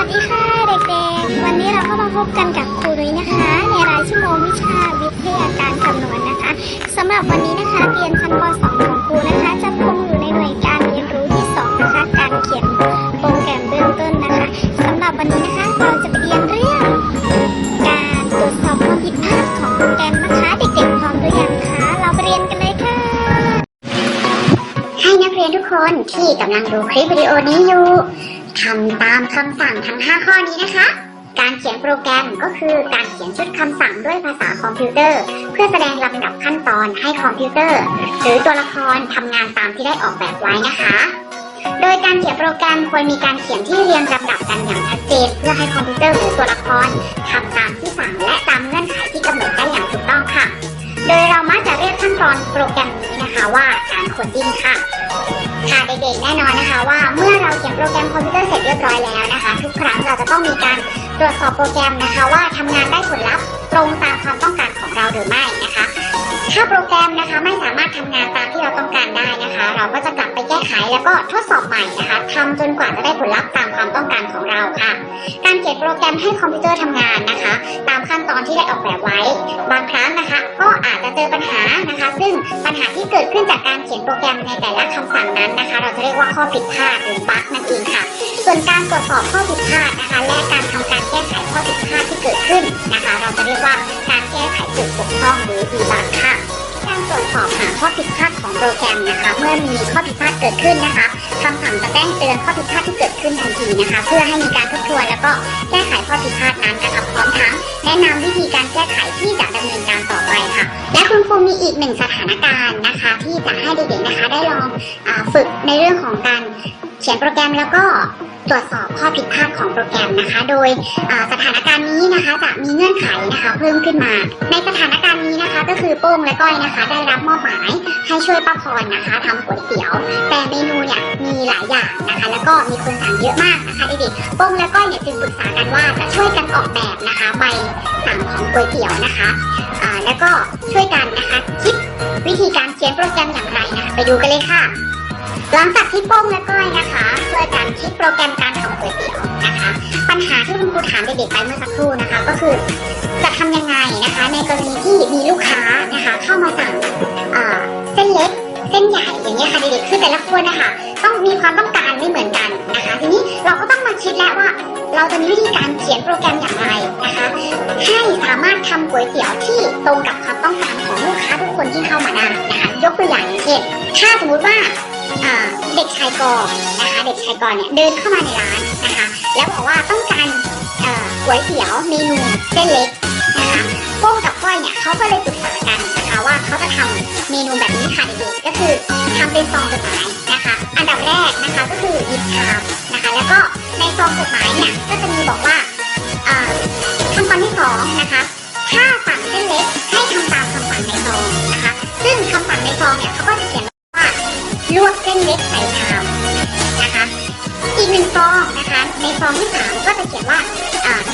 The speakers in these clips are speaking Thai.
วัสดีค่ะเด็กๆ วันนี้เราก็มาพบกันกับครูนุ้ยนะคะ ในรายชั่วโมงวิชาวิทยาการคำนวณนะคะสำหรับวันนี้นะคะเรียนชั้นป .2 ของครูนะคะ จะคงอยู่ในหน่วยการเรียนรู้ที่ 2 นะคะ การเขียนโปรแกรมเบื้องต้นนะคะสำหรับวันนี้นะคะเราจะไปเรียนเรื่องการตรวจสอบความผิดพลาดของโปรแกรมนะคะ เด็กๆพร้อมหรือยังคะเราไปเรียนกันเลยค่ะให้นักเรียนทุกคนที่กำลังดูคลิปวิดีโอนี้อยู่ ทำตามคำสั่งทั้ง 5 ข้อนี้นะคะ การเขียนโปรแกรมก็คือการเขียนชุดคำสั่งด้วยภาษาคอมพิวเตอร์ เพื่อแสดงลำดับขั้นตอนให้คอมพิวเตอร์ หรือตัวละครทำงานตามที่ได้ออกแบบไว้นะคะ โดยการเขียนโปรแกรมควรมีการเขียนที่เรียงลำดับกันอย่างชัดเจนเพื่อให้คอมพิวเตอร์หรือตัวละครทำตามที่สั่งและตามเงื่อนไขที่กำหนดได้อย่างถูกต้องค่ะ โดยเรามักจะเรียกขั้นตอนโปรแกรม นะคะว่าการโคดดิ้งค่ะ ค่ะเด็กๆแน่นอนนะคะ ว่าเมื่อเราเขียนโปรแกรมคอมพิวเตอร์เสร็จเรียบร้อยแล้วนะคะ ทุกครั้งเราจะต้องมีการตรวจสอบโปรแกรมนะคะ ว่าทำงานได้ผลลัพธ์ตรงตามความต้องการของเราหรือไม่นะคะ ถ้าโปรแกรมนะคะไม่สามารถทำงานตามที่เราต้องการได้นะคะ เราก็จะกลับ แก้ไขแล้วก็ทดสอบใหม่นะคะทำจนกว่าจะได้ผลลัพธ์ตามความต้องการของเราค่ะ การเขียนโปรแกรมให้คอมพิวเตอร์ทำงานนะคะ ตามขั้นตอนที่ได้ออกแบบไว้ บางครั้งนะคะ ก็อาจจะเจอปัญหานะคะ ซึ่งปัญหาที่เกิดขึ้นจากการเขียนโปรแกรมในแต่ละคำสั่งนั้นนะคะ เราจะเรียกว่าข้อผิดพลาดหรือบั๊กนั่นเองค่ะ ส่วนการตรวจสอบข้อผิดพลาดนะคะ และการทำการแก้ไขข้อผิดพลาดที่เกิดขึ้นนะคะ เราจะเรียกว่าการแก้ไขจุดบกพร่องหรือดีบั๊กค่ะ การตรวจสอบหาข้อผิดพลาดของโปรแกรมนะคะเมื่อมีข้อผิดพลาดเกิดขึ้นนะคะคำสั่งจะแจ้งเตือนข้อผิดพลาดที่เกิดขึ้นทันทีนะคะ เพื่อให้มีการทบทวนแล้วก็แก้ไขข้อผิดพลาดนั้นนะคะพร้อมทั้งแนะนำวิธีการแก้ไขที่จะดำเนินการต่อไปค่ะ และคุณครูมีอีกหนึ่งสถานการณ์นะคะ ที่จะให้เด็กๆนะคะได้ลองอฝึกในเรื่องของการเขียนโปรแกรมแล้วก็ ตรวจสอบข้อผิดพลาดของโปรแกรมนะคะ โดยสถานการณ์นี้นะคะจะมีเงื่อนไขนะคะเพิ่มขึ้นมา ในสถานการณ์นี้นะคะก็คือโป้งและก้อยนะคะ ได้รับมอบหมายให้ช่วยป้าพรนะคะทำก๋วยเตี๋ยว แต่เมนูเนี่ยมีหลายอย่างนะคะ แล้วก็มีคนสั่งเยอะมากนะคะเด็กๆโป้งและก้อยเนี่ยจึงปรึกษากันว่าจะช่วยกันออกแบบนะคะใบสั่งของก๋วยเตี๋ยวนะคะแล้วก็ช่วยกันนะคะคิดวิธีการเขียนโปรแกรมอย่างไรนะคะไปดูกันเลยค่ะ หลังจากที่โป้งและก้อยนะคะช่วยกันคิดโปรแกรมการทำก๋วยเตี๋ยวนะคะ ปัญหาที่คุณครูถามเด็กๆไปเมื่อสักครู่นะคะ ก็คือจะทำยังไงนะคะ ในกรณีที่มีลูกค้านะคะ เข้ามาสั่งเส้นเล็กเส้นใหญ่อย่างเงี้ยค่ะเด็กๆคือแต่ละคนนะคะต้องมีความต้องการไม่เหมือนกันนะคะ ทีนี้เราก็ต้องมาคิดแล้วว่า เราจะมีวิธีการเขียนโปรแกรมอย่างไรนะคะให้สามารถทำก๋วยเตี๋ยวที่ตรงกับความต้องการของลูกค้าทุกคนที่เข้ามาได้นะคะ ยกตัวอย่างเช่นถ้าสมมุติว่า เด็กชายกอนะคะเด็กชายกอเนี่ยเดินเข้ามาในร้านนะคะแล้วบอกว่าต้องการก๋วยเตี๋ยวเมนูเส้นเล็กนะคะโป้งกับก้อยเนี่ยเขาก็เลยปรึกษากันนะคะว่าเขาจะทำเมนูแบบนี้ค่ะเด็กๆก็คือทำเป็นซอง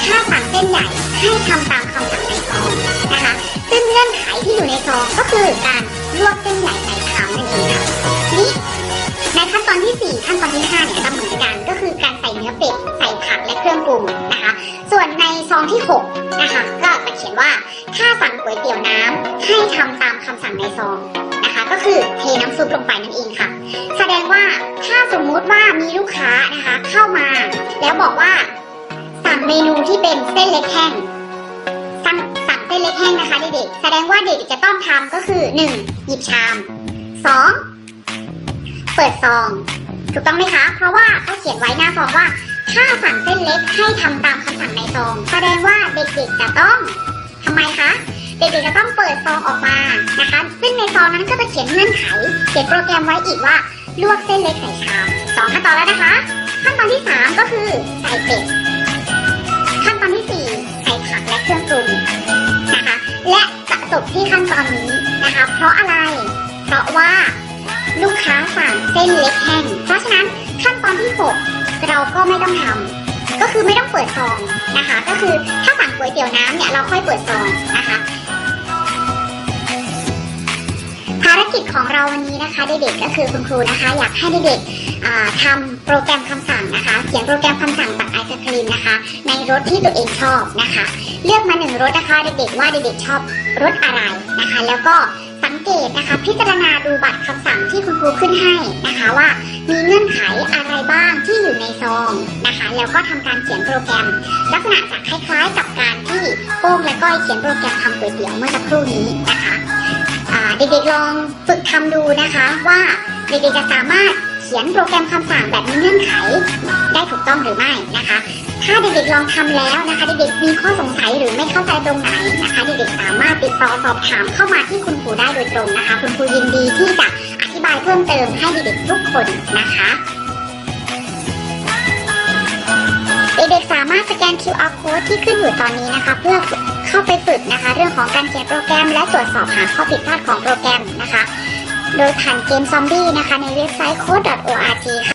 ถ้าสั่งเส้นใหญ่ให้ทำตามคำสั่งในซองนะคะ ซึ่งเงื่อนไขที่อยู่ในซองก็คือการลวกเส้นใหญ่ใส่ชามนั่นเองค่ะนี่ในขั้นตอนที่สี่ขั้นตอนที่ห้าเนี่ยจะเหมือนกันก็คือการใส่เนื้อเป็ดใส่ผักและเครื่องปรุงนะคะ ส่วนในซองที่หกนะคะก็จะเขียนว่าถ้าสั่งก๋วยเตี๋ยวน้ำให้ทำตามคำสั่งในซองนะคะ ก็คือเทน้ำซุปลงไปนั่นเองค่ะ แสดงว่าถ้าสมมุติว่ามีลูกค้านะคะ เข้ามา แล้วบอกว่า สั่งเมนูที่เป็นเส้นเล็กแห้งสั่งสั่งเส้นเล็กแห้งนะคะเด็กๆแสดงว่าเด็กจะต้องทำก็คือ 1. หยิบชาม 2. เปิดซอง ถูกต้องไหมคะ เพราะว่าเขาเขียนไว้หน้าซองว่า ถ้าสั่งเส้นเล็กให้ทำตามคำสั่งในซอง แสดงว่าเด็กๆจะต้องทำไมคะเด็กๆจะต้องเปิดซองออกมานะคะ ซึ่งในซองนั้นก็จะเขียนเงื่อนไข เขียนโปรแกรมไว้อีกว่า ลวกเส้นเล็กใส่ชามสองขั้นตอนแล้วนะคะ ขั้นตอนที่สามก็คือใส่เป็ด เครื่องปรุงนะคะและจะจบที่ขั้นตอนนี้นะคะ เพราะอะไร เพราะว่าลูกค้าสั่งเส้นเล็กแห้ง เพราะฉะนั้นขั้นตอนที่หกเราก็ไม่ต้องทำก็คือไม่ต้องเปิดซองนะคะ ก็คือถ้าสั่งก๋วยเตี๋ยวน้ำเนี่ยเราค่อยเปิดซองนะคะภารกิจของเราวันนี้นะคะเด็กๆก็คือคุณครูนะคะ อยากให้เด็กๆอ่า ทำโปรแกรมคำสั่งนะคะ เขียนโปรแกรมคำสั่งตักไอศครีมนะคะ ในรถที่ตัวเองชอบนะคะ เลือกมาหนึ่งรถนะคะเด็กๆว่าเด็กๆชอบรถอะไรนะคะ แล้วก็สังเกตนะคะ พิจารณาดูบัตรคำสั่งที่คุณครูขึ้นให้นะคะว่ามีเงื่อนไขอะไรบ้างที่อยู่ในซองนะคะ แล้วก็ทำการเขียนโปรแกรม ลักษณะจะคล้ายๆกับการที่โป้งและก้อยเขียนโปรแกรมทำก๋วยเตี๋ยวเมื่อสักครู่นี้นะคะเด็กๆลองฝึกทำดูนะคะว่าเด็กๆจะสามารถ เขียนโปรแกรมคำสั่งแบบมีเงื่อนไข ได้ถูกต้องหรือไม่นะคะ ถ้าเด็กๆลองทำแล้วนะคะ เด็กๆมีข้อสงสัยหรือไม่เข้าใจตรงไหนนะคะ เด็กๆสามารถติดต่อสอบถามเข้ามาที่คุณครูได้โดยตรงนะคะ คุณครูยินดีที่จะอธิบายเพิ่มเติมให้เด็กๆทุกคนนะคะเด็กๆสามารถสแกน QR code ที่ขึ้นอยู่ตอนนี้นะคะ เพื่อเข้าไปฝึกนะคะ เรื่องของการเขียนโปรแกรมและตรวจสอบหาข้อผิดพลาดของโปรแกรมนะคะ โดยผ่านเกมซอมบี้นะคะในเว็บไซต์ code.org ค่ะ